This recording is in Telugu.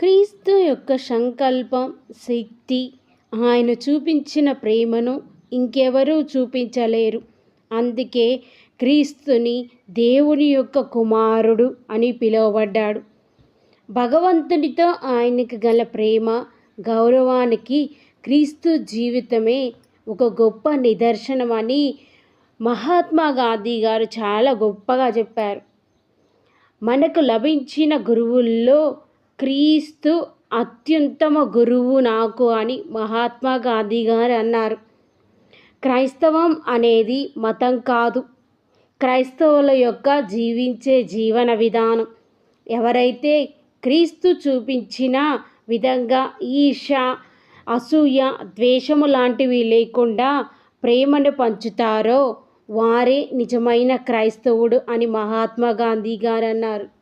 క్రీస్తు యొక్క సంకల్పం శక్తి ఆయన చూపించిన ప్రేమను ఇంకెవరూ చూపించలేరు. అందుకే క్రీస్తుని దేవుని యొక్క కుమారుడు అని పిలువబడ్డాడు. భగవంతునితో ఆయనకు గల ప్రేమ గౌరవానికి క్రీస్తు జీవితమే ఒక గొప్ప నిదర్శనమని మహాత్మా గాంధీ గారు చాలా గొప్పగా చెప్పారు. మనకు లభించిన గురువుల్లో క్రీస్తు అత్యుత్తమ గురువు నాకు అని మహాత్మా గాంధీ గారు అన్నారు. క్రైస్తవం అనేది మతం కాదు. క్రైస్తవుల యొక్క జీవించే జీవన విధానం. ఎవరైతే క్రీస్తు చూపించిన విధంగా ఈర్ష అసూయ ద్వేషము లాంటివి లేకుండా ప్రేమను పంచుతారో వారే నిజమైన క్రైస్తవుడు అని మహాత్మా గాంధీ గారు అన్నారు.